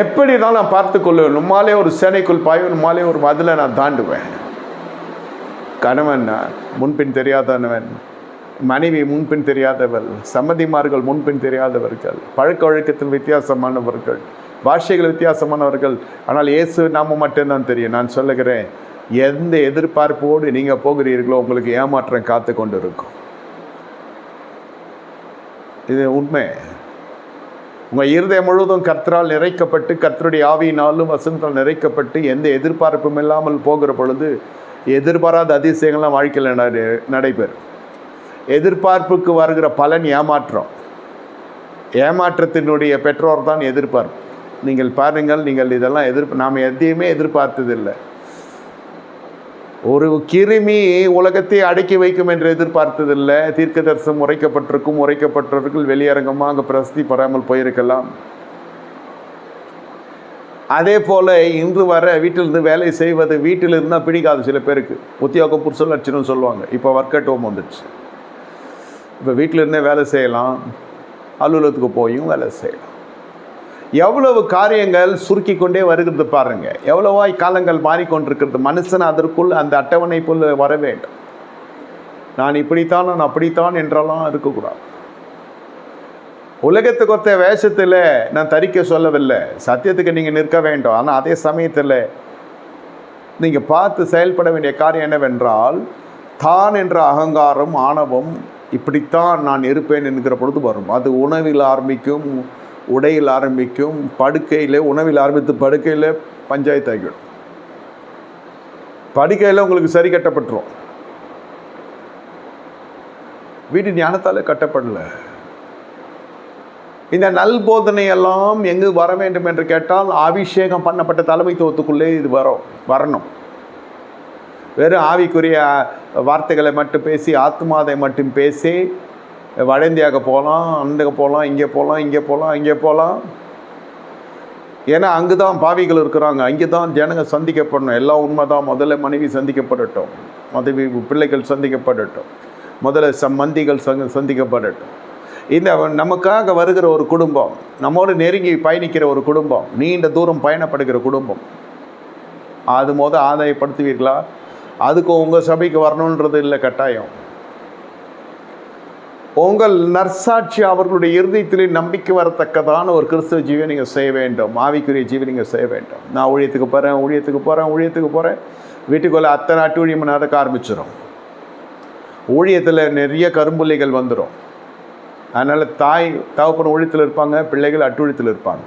எப்படி இருந்தாலும் நான் பார்த்து கொள்வேன். நம்மாலே ஒரு சேனைக்குள் பாயும் நம்மாலே ஒரு மதிலை நான் தாண்டுவேன். கணவன் முன்பின் தெரியாதவன் மனைவி முன்பின் தெரியாதவள் சம்மதிமார்கள் முன்பின் தெரியாதவர்கள் பழக்க வழக்கத்தில் வித்தியாசமானவர்கள் பாஷைகள் வித்தியாசமானவர்கள். ஆனால் இயேசு நாம மட்டும்தான் தெரியும். நான் சொல்லுகிறேன் எந்த எதிர்பார்ப்போடு நீங்கள் போகிறீர்களோ உங்களுக்கு ஏமாற்றம் காத்து கொண்டு இருக்கும் இது உண்மை. உங்கள் இருதயம் முழுவதும் கர்த்தரால் நிறைக்கப்பட்டு கர்த்தருடைய ஆவியினாலும் வசனத்தால் நிறைக்கப்பட்டு எந்த எதிர்பார்ப்பும் இல்லாமல் போகிற பொழுது எதிர்பாராத அதிசயங்கள்லாம் வாழ்க்கையில் நடைபெறும். எதிர்பார்ப்புக்கு வருகிற பலன் ஏமாற்றம். ஏமாற்றத்தினுடைய பெற்றோர் தான் எதிர்பார்ப்பு. நீங்கள் பாருங்கள் நீங்கள் இதெல்லாம் எதிர்ப்பு நாம் எதையுமே எதிர்பார்த்ததில்லை. ஒரு கிருமி உலகத்தை அடக்கி வைக்கும் என்று எதிர்பார்த்ததில்லை. தீர்க்க தரிசனம் உரைக்கப்பட்டிருக்கும் உரைக்கப்பட்டவர்கள் வெளியரங்கமாக பிரசித்தி பெறாமல் போயிருக்கலாம். அதே போல் இன்று வர வீட்டிலிருந்து வேலை செய்வது வீட்டில் இருந்தால் பிடிக்காது சில பேருக்கு. உத்தியோக புருஷன் லட்சணம் சொல்லுவாங்க. இப்போ ஒர்க் அட் ஹோம் வந்துடுச்சு இப்போ வீட்டில் இருந்தே வேலை செய்யலாம். அலுவலகத்துக்கு போயும் வேலை செய்யலாம். எவ்வளவு காரியங்கள் சுருக்கி கொண்டே வருகிறது பாருங்க. எவ்வளவாய் காலங்கள் மாறிக்கொண்டிருக்கிறது. மனுஷன் அதற்குள் அந்த அட்டவணை போல் வர வேண்டும். நான் இப்படித்தான் நான் அப்படித்தான் என்றெல்லாம் இருக்கக்கூடாது. உலகத்துக்கு ஒத்த வேஷத்தில் நான் தரிக்க சொல்லவில்லை. சத்தியத்துக்கு நீங்கள் நிற்க வேண்டும். ஆனால் அதே சமயத்தில் நீங்கள் பார்த்து செயல்பட வேண்டிய காரியம் என்னவென்றால் தான் என்ற அகங்காரம் ஆணவம் இப்படித்தான் நான் இருப்பேன் என்கிற பொழுது வரும். அது உணவில் ஆரம்பிக்கும் உடையில் ஆரம்பிக்கும் படுக்கையில் உணவில் ஆரம்பித்து படுக்கையில் பஞ்சாயத்து ஆகிடும் படுக்கையில் உங்களுக்கு சரி கட்டப்பட்டுரும். வீடு ஞானத்தால் கட்டப்படல. இந்த நல் போதனையெல்லாம் எங்கு வர வேண்டும் என்று கேட்டால் அபிஷேகம் பண்ணப்பட்ட தலைமைத்துவத்துக்குள்ளே இது வரும் வரணும். வெறும் ஆவிக்குரிய வார்த்தைகளை மட்டும் பேசி ஆத்மாதை மட்டும் பேசி வட இந்தியாவுக்கு போகலாம் அங்கே போகலாம் இங்கே போகலாம் இங்கே போகலாம் இங்கே போகலாம். ஏன்னா அங்கே தான் பாவிகள் இருக்கிறாங்க. அங்கே தான் ஜனங்க சந்திக்கப்படணும். எல்லாம் உண்மை தான் முதல்ல மனைவி சந்திக்கப்படட்டும். மனைவி பிள்ளைகள் சந்திக்கப்படட்டும். முதல்ல சம்பந்திகள் சங்க சந்திக்கப்படட்டும். இந்த நமக்காக வருகிற ஒரு குடும்பம் நம்மோடு நெருங்கி பயணிக்கிற ஒரு குடும்பம் நீண்ட தூரம் பயணப்படுகிற குடும்பம் அது போது ஆதாயப்படுத்துவீர்களா? அதுக்கு உங்கள் சபைக்கு வரணுன்றது இல்லை கட்டாயம். உங்கள் நற்சாட்சி அவர்களுடைய இருதயத்திலே நம்பிக்கை வரத்தக்கதான ஒரு கிறிஸ்தவ ஜீவியை நீங்கள் செய்ய வேண்டும். ஆவிக்குரிய ஜீவி நீங்கள் செய்ய வேண்டும். நான் ஊழியத்துக்கு போகிறேன் ஊழியத்துக்கு போகிறேன் ஊழியத்துக்கு போகிறேன் வீட்டுக்குள்ளே அத்தனை அட்டுழியம் நடக்க ஆரம்பிச்சிடும் ஊழியத்தில் நிறைய கரும்புள்ளிகள் வந்துடும் அதனால் தாய் தகப்பன் ஊழியத்தில் இருப்பாங்க பிள்ளைகள் அட்டுழியத்தில் இருப்பாங்க.